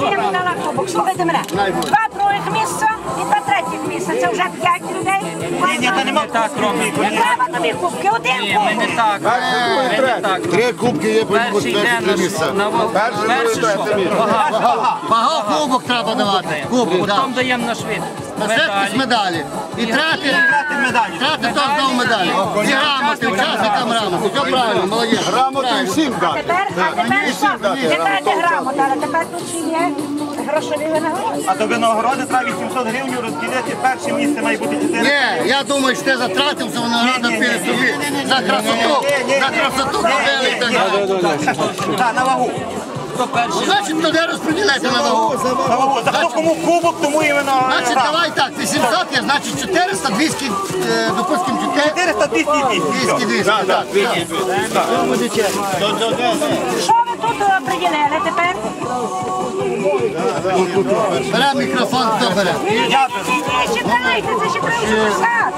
місце на вам. Слухайте мене. Два других місця і два третіх місця. Це вже п'ять людей. Ні, ні, нема так робити. Не треба тобі кубки, один ми не кубок. так. Ми не так. Три кубки є по місця. на во- перший що? Вага. Вага кубок треба давати. Кубок, Потім даємо на швид. Швидкість медалі. І медалі. третій хто здав медалі. І грамоти, учасникам грамоти. Все правильно, молодець. Грамоти всім дати. Тепер, а тепер що? Маєте грамоту, але тепер тут ще є грошові винагороди. А до винагороди треба 800 гривень розділити. Перше місце має бути 4. Ні, я думаю, що ти затратив цю винагороду перед собі. За красоту, за красоту побили. Так, на вагу. Хто перший? Значить, туди розподіляйте на вагу. На вагу. За хто кому кубок, тому і винагорода. Значить, давай так, 800 є, значить 400, 200, е, допустимо, 400. 400 200 200. 200, 200, так. так. Що ви тут е, приділили тепер? Бере мікрофон, хто бере? Я беру. Ні, читайте, це ще треба записати.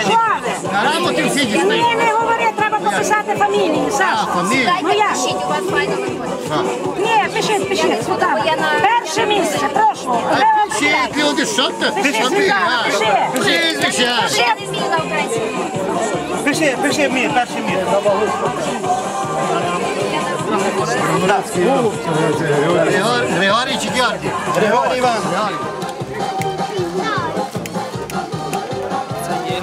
Що ви? Грамоти всі Ні, дістають. не говори, треба пописати фамілії, Саша. Фамілії? Ну я. Пишіть, у вас файно виходить. Ні, пишіть, пишіть, на- Перше місце, прошу. Де вам Всі люди, що ти? Пиши, Що ти? Світлана, А, пиши. Пиши, звичайно. Я не вмію на. Пиши, пиши мені, перше місце. На Григорій чи Георгій? Григорій Іван. Це є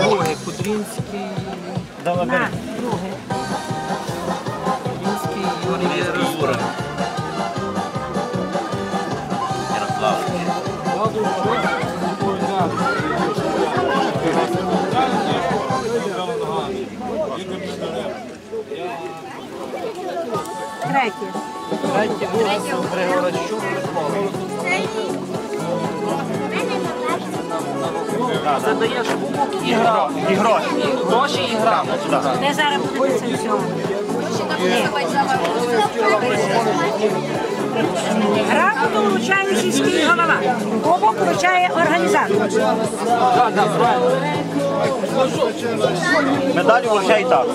другий Кудрінський. Давай, бери. Кудрінський Юрій Ярослав. Третє. Третій Волосов Григорощук. Задаєш кубок і гра. І гроші. Гроші і грамоту. Де зараз буде це все? Грамоту вручає сільський голова. Кубок вручає організатор. Медаль вручай так.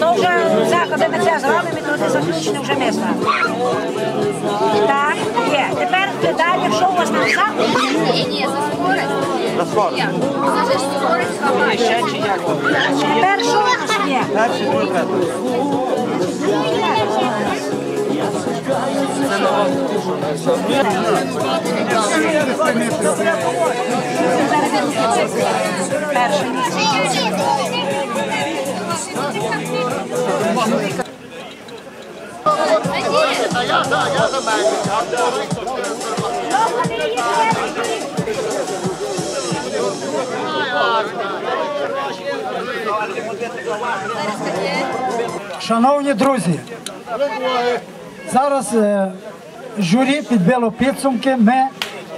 То вже заходи ми це зробимо, і туди заключено вже вами. Так, є. Тепер далі, що у вас там заходи? Ні, ні, за скорость. За скоро. Я. Це ж скорость вага. Ще чи як? Тепер що у нас є? Перший, другий, третій. Я, я за мене. Шановні друзі, зараз е, журі підбило підсумки. Ми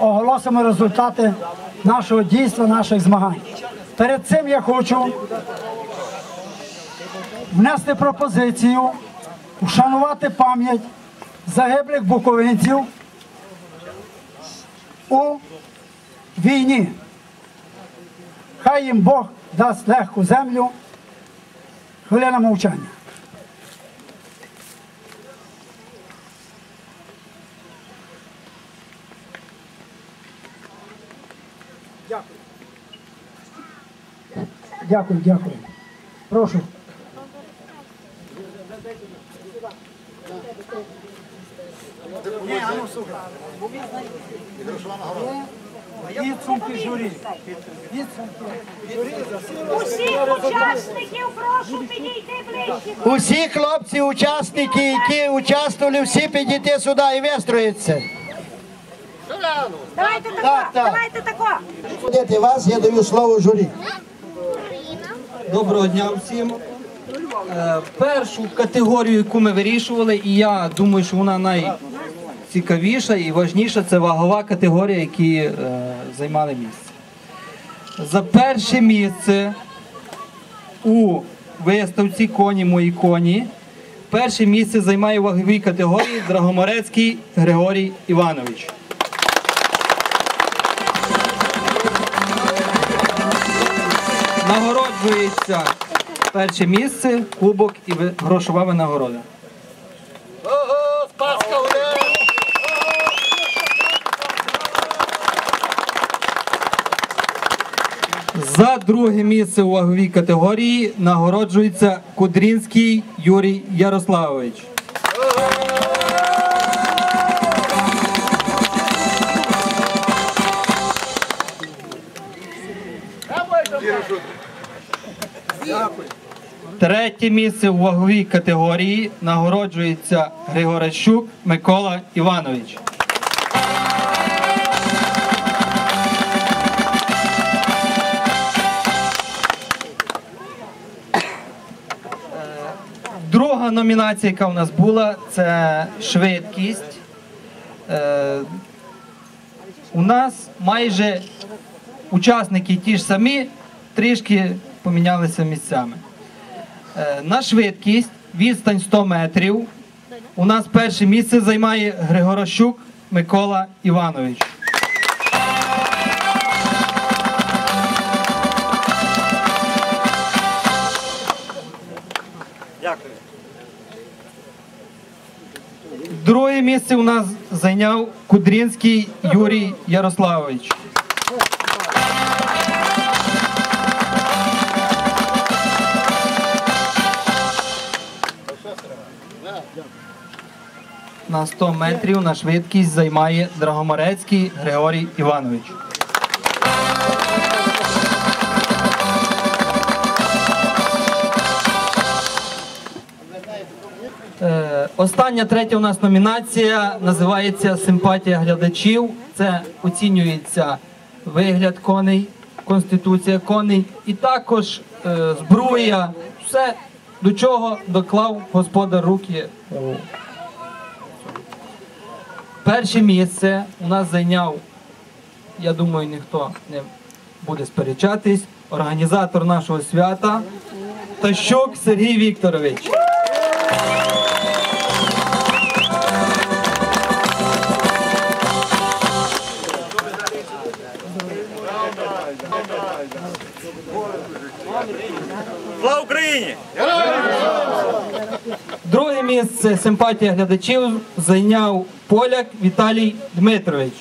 оголосимо результати нашого дійства, наших змагань. Перед цим я хочу внести пропозицію, вшанувати пам'ять загиблих буковинців у війні. Хай їм Бог дасть легку землю. Хвилина мовчання. Дякую, дякую. Прошу. Підсумки журі. Підсумки журі. Усіх учасників прошу підійти ближче. Усі хлопці, учасники, які участвували, всі підійти сюди і вистроїться. Давайте тако, Так, так. давайте тако. Вас, я даю слово журі. Доброго дня всім. Е, Першу категорію, яку ми вирішували, і я думаю, що вона найцікавіша і важніша, це вагова категорія, які е, займали місце. За перше місце у виставці Коні мої коні. Перше місце займає ваговій категорії Драгоморецький Григорій Іванович. Нагороджується перше місце, кубок і грошова винагорода. Ого, Спаска удар! За друге місце у ваговій категорії нагороджується Кудрінський Юрій Ярославович. Третє місце у ваговій категорії нагороджується Григорощук Микола Іванович. Друга номінація, яка у нас була, це швидкість. Е, у нас майже учасники ті ж самі, трішки помінялися місцями. Е, на швидкість, відстань 100 метрів. У нас перше місце займає Григорощук Микола Іванович. Друге місце у нас зайняв Кудрінський Юрій Ярославович. На 100 метрів на швидкість займає Драгоморецький Григорій Іванович. Е, Остання третя у нас номінація називається Симпатія глядачів. Це оцінюється вигляд коней, конституція коней і також е, збруя, все до чого доклав господар руки. Перше місце у нас зайняв, я думаю, ніхто не буде сперечатись, організатор нашого свята Тащук Сергій Вікторович. Місце симпатія глядачів зайняв поляк Віталій Дмитрович.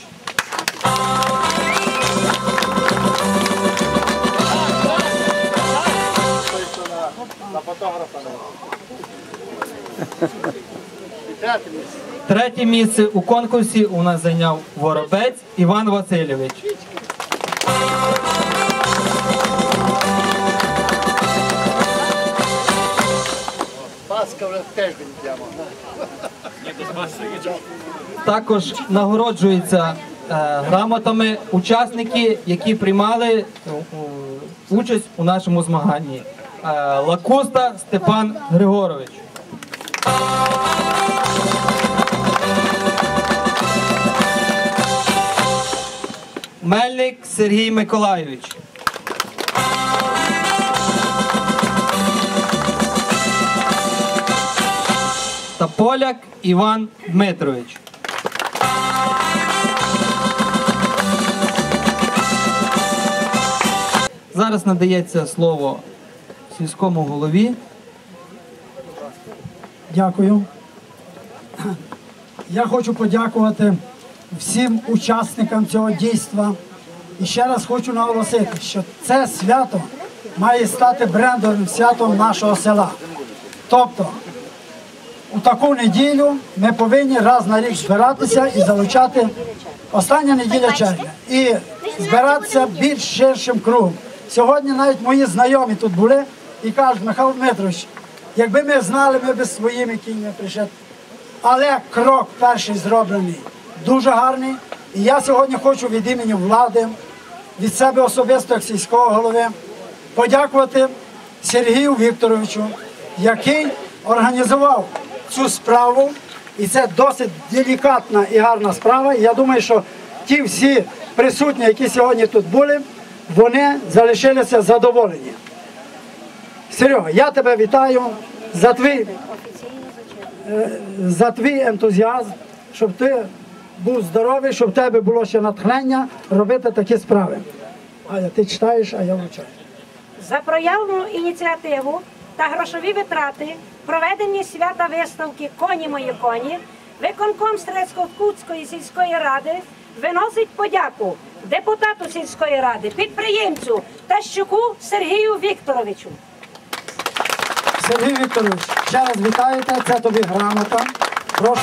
Третє місце у конкурсі у нас зайняв воробець Іван Васильович. Вже тиждень. Також нагороджуються е, грамотами учасники, які приймали е, участь у нашому змаганні. Е, Лакуста Степан Григорович. Мельник Сергій Миколайович. Та поляк Іван Дмитрович. Зараз надається слово сільському голові. Дякую. Я хочу подякувати всім учасникам цього дійства. І ще раз хочу наголосити, що це свято має стати брендовим святом нашого села. Тобто, у таку неділю ми повинні раз на рік збиратися і залучати остання неділя червня. І збиратися більш ширшим кругом. Сьогодні навіть мої знайомі тут були і кажуть, Михайло Дмитрович, якби ми знали, ми б своїми кіньми прийшли. Але крок перший зроблений дуже гарний. І я сьогодні хочу від імені влади, від себе особисто як сільського голови, подякувати Сергію Вікторовичу, який організував цю справу. І це досить делікатна і гарна справа. Я думаю, що ті всі присутні, які сьогодні тут були, вони залишилися задоволені. Серега, я тебе вітаю за твій за твій ентузіазм, щоб ти був здоровий, щоб в тебе було ще натхнення робити такі справи. Аля, ти читаєш, а я вручаю. За проявлену ініціативу та грошові витрати, проведення свята виставки Коні мої коні, виконком Стрецько-Кутської сільської ради виносить подяку депутату сільської ради, підприємцю Тащуку Сергію Вікторовичу. Сергій Вікторович, ще раз вітаєте, це тобі грамота. Прошу.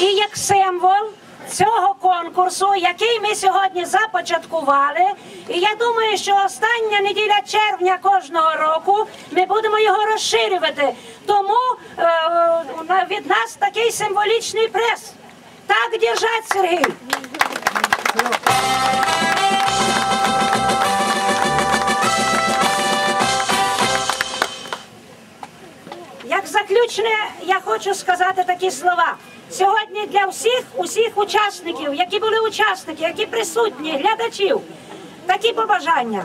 І як символ цього конкурсу, який ми сьогодні започаткували, і я думаю, що остання неділя червня кожного року ми будемо його розширювати. Тому е, від нас такий символічний приз. Так держать, Сергій. Як заключне, я хочу сказати такі слова. Сьогодні для всіх, усіх учасників, які були учасники, які присутні, глядачів, такі побажання.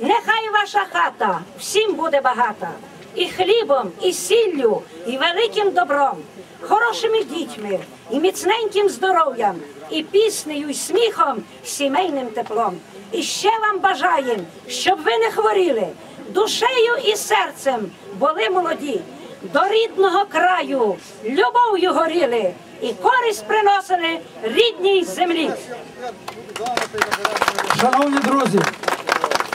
Нехай ваша хата всім буде багата, і хлібом, і сіллю, і великим добром, хорошими дітьми, і міцненьким здоров'ям, і піснею, і сміхом, сімейним теплом. І ще вам бажаєм, щоб ви не хворіли, душею і серцем були молоді, до рідного краю любов'ю горіли і користь приносили рідній землі. Шановні друзі,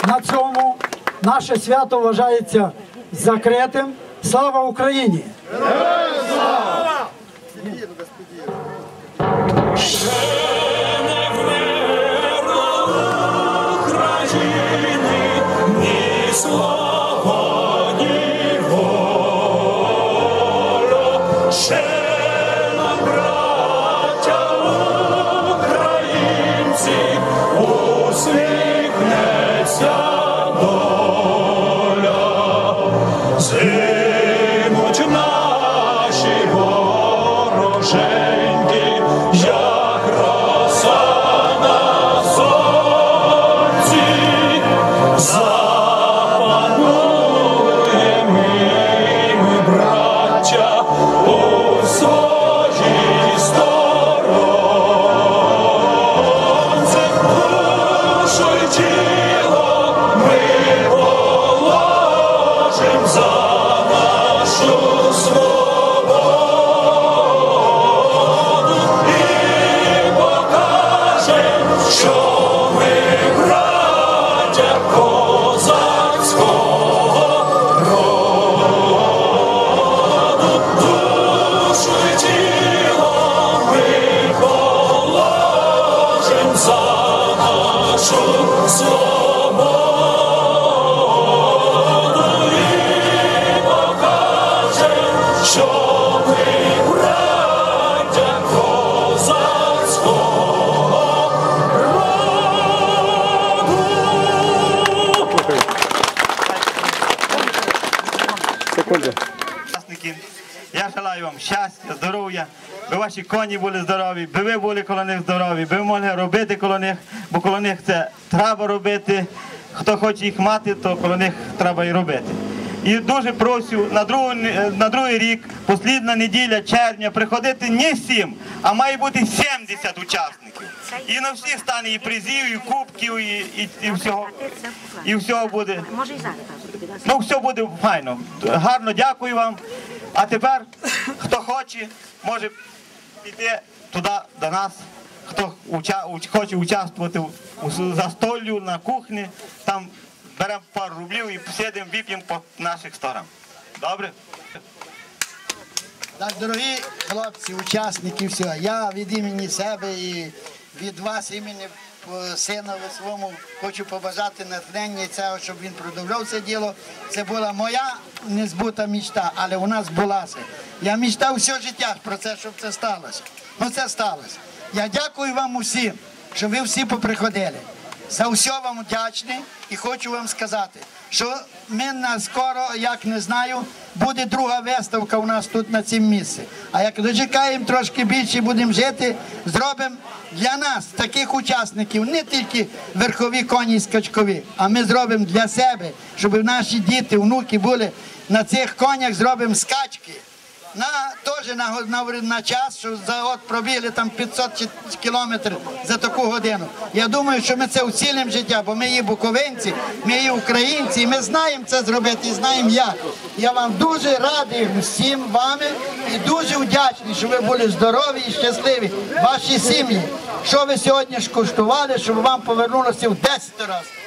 на цьому наше свято вважається закритим. Слава Україні! Ще би ваші коні були здорові, би ви були коло них здорові, би ви могли робити коло них, бо коло них це треба робити. Хто хоче їх мати, то коло них треба і робити. І дуже прошу на, другу, на другий рік, послідна неділя червня, приходити не сім, а має бути 70 учасників. І на всіх стане і призів, і кубків, і, і, і всього. І всього буде. Може і зараз. Ну, все буде файно. Гарно дякую вам. А тепер, хто хоче, може піти туди до нас. Хто уча- уч- хоче участвувати у у на кухні, там беремо пару рублів і сидимо, вип'ємо по наших сторонах. Добре? Так, дорогі хлопці, учасники, все, я від імені себе і від вас імені сина своєму хочу побажати натхнення цього, щоб він продовжав це діло. Це була моя незбута мічта, але у нас була. Я мічтав все життя про це, щоб це сталося. Ну це сталося. Я дякую вам усім, що ви всі поприходили. За все вам вдячний і хочу вам сказати, що ми на скоро, як не знаю, буде друга виставка у нас тут на цім місці. А як дочекаємо трошки більше, будемо жити, зробимо для нас таких учасників, не тільки верхові коні і скачкові, а ми зробимо для себе, щоб наші діти, внуки були на цих конях, зробимо скачки. На теж на, на, на час, що за от пробігли там 500 чи- кілометрів за таку годину. Я думаю, що ми це вцілимо життя, бо ми є буковинці, ми є українці, і ми знаємо це зробити, і знаємо як. Я вам дуже радий всім вами і дуже вдячний, що ви були здорові і щасливі, ваші сім'ї. Що ви сьогодні ж коштували, щоб вам повернулося в 10 разів.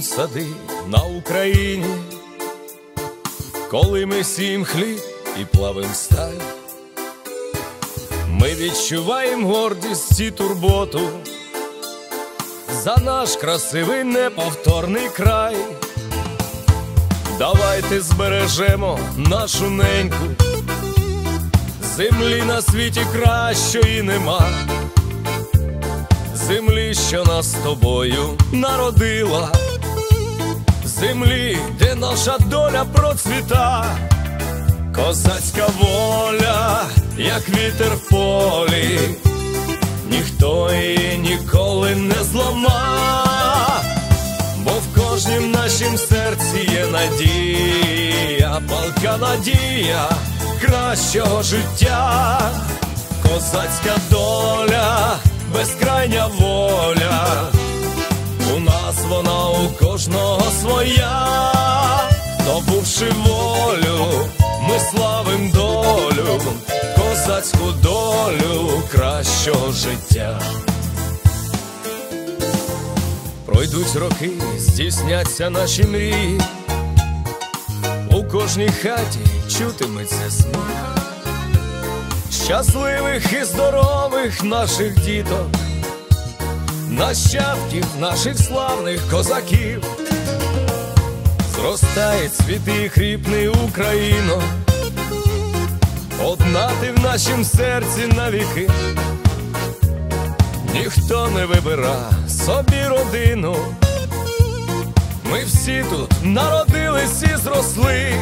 Цвітуть сади на Україні, коли ми сім хліб і плавим сталь, ми відчуваємо гордість і турботу за наш красивий неповторний край. Давайте збережемо нашу неньку, землі на світі кращої нема. Землі, що нас з тобою народила, землі, де наша доля процвіта, козацька воля, як вітер в полі, ніхто її ніколи не зламав, бо в кожнім нашім серці є надія, палка надія кращого життя, козацька доля, безкрайня воля. Вона у кожного своя, добувши волю, ми славим долю, козацьку долю кращого життя. Пройдуть роки, здійсняться наші мрії. У кожній хаті чутиметься сміх. Щасливих і здорових наших діток, нащадків наших славних козаків. Зростає цвіти хріпний Україно, одна ти в нашім серці навіки. Ніхто не вибира собі родину. Ми всі тут народились і зросли.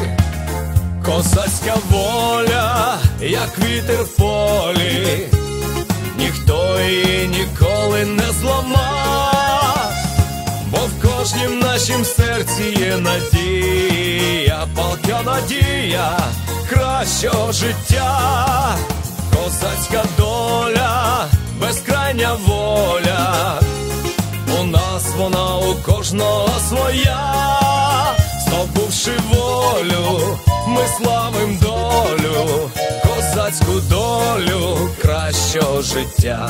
Козацька воля, як вітер в полі, ніхто її ніколи не зламав, бо в кожнім нашім серці є надія, палка надія кращого життя, козацька доля, безкрайня воля. У нас вона у кожного своя, здобувши волю, ми славим долю, козацьку долю кращого життя.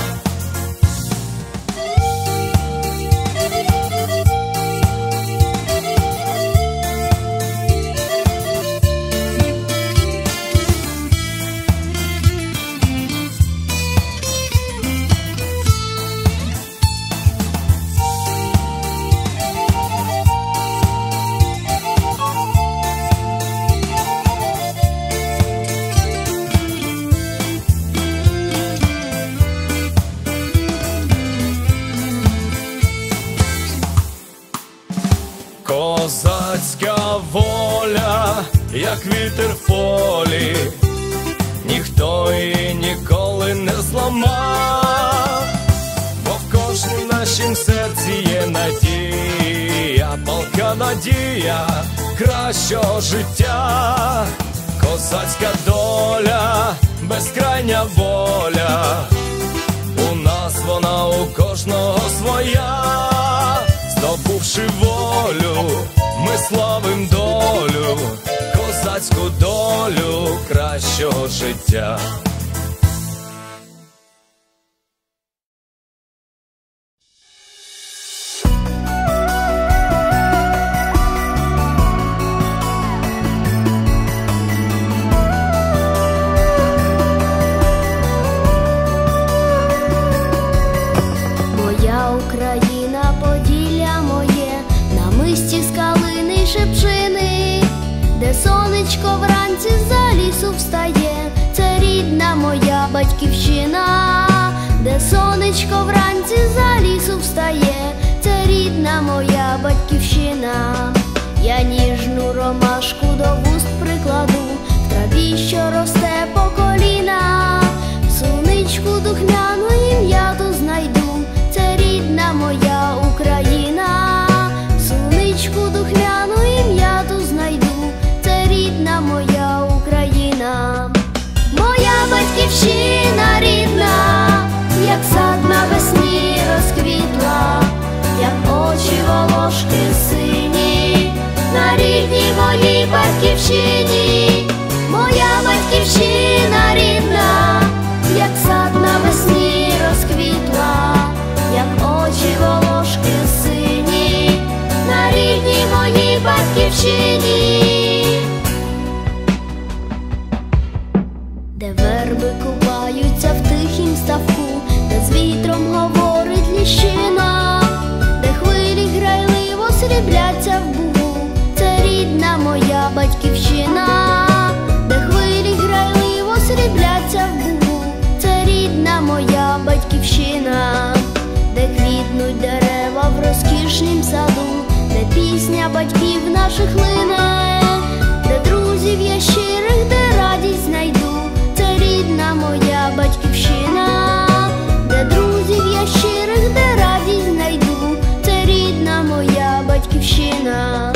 Як вітер в полі, ніхто її ніколи не зламав, бо в кожнім нашім серці є надія, палка надія кращого життя, козацька доля, безкрайня воля. У нас вона у кожного своя, здобувши волю, ми славим долю, козацьку долю кращого життя. Сонечко вранці за лісу встає, рідна моя батьківщина. Я ніжну ромашку до вуст прикладу, в траві, що росте батьківщині. Де наших лине, де друзів я щирих, де радість знайду, це рідна моя батьківщина, де друзів я щирих, де радість знайду, це рідна моя батьківщина,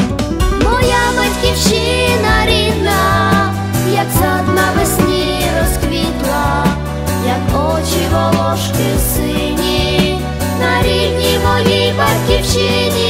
моя батьківщина рідна, як сад навесні розквітла, як очі волошки сині, на рідній моїй батьківщині,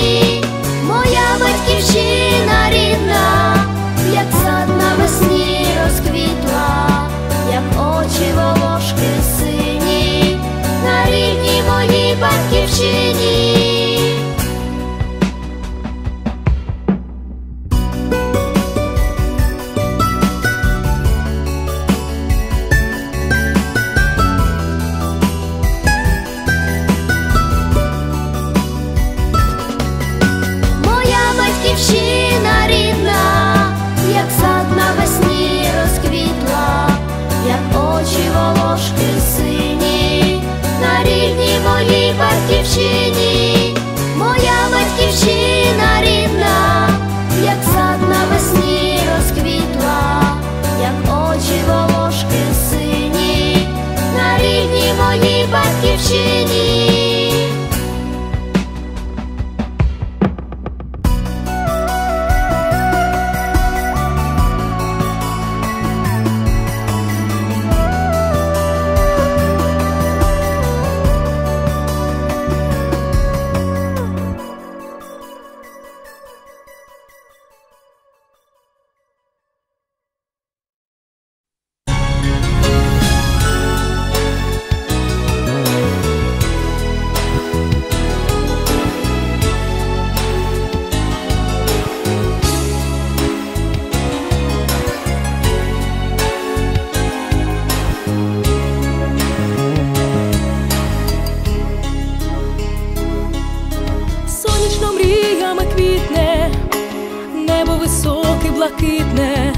блакитне,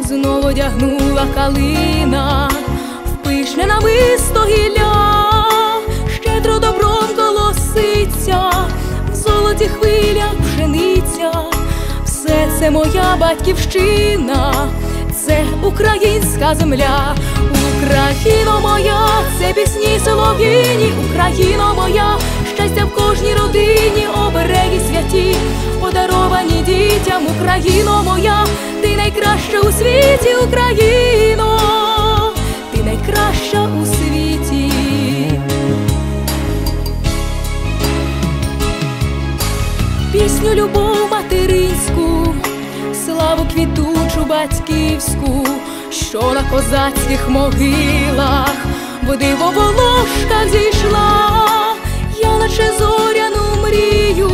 знов одягнула калина, в пишне намисто гілля, щедро добром колоситься, в золоті хвилях пшениця, все це моя батьківщина, це українська земля, Україно моя, це пісні солов'їні, Україно моя, щастя в кожній родині, обереги святі, подаровані дітям, Україно моя, ти найкраща у світі, Україно, ти найкраща у світі. Пісню любов материнську, славу квітучу батьківську, що на козацьких могилах, в диво волошках зійшла, наче зоряну мрію,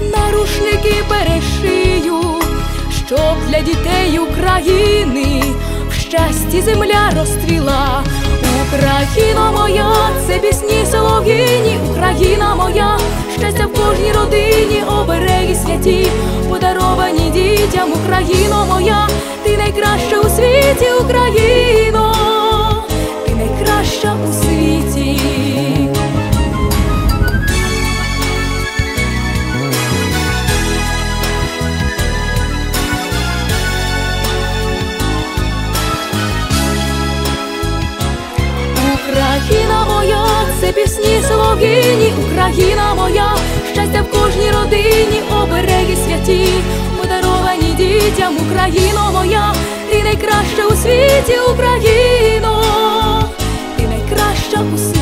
на рушники перешию, щоб для дітей України в щасті земля розцвіла. Україна моя, це пісні солов'їні, Україна моя, щастя в кожній родині, обереги святі, подаровані дітям, Україно моя, ти найкраща у світі, Україно, богині, Україна моя, щастя в кожній родині, обереги святі, подаровані дітям, Україно моя, ти найкраща у світі, Україно, ти найкраща у світі.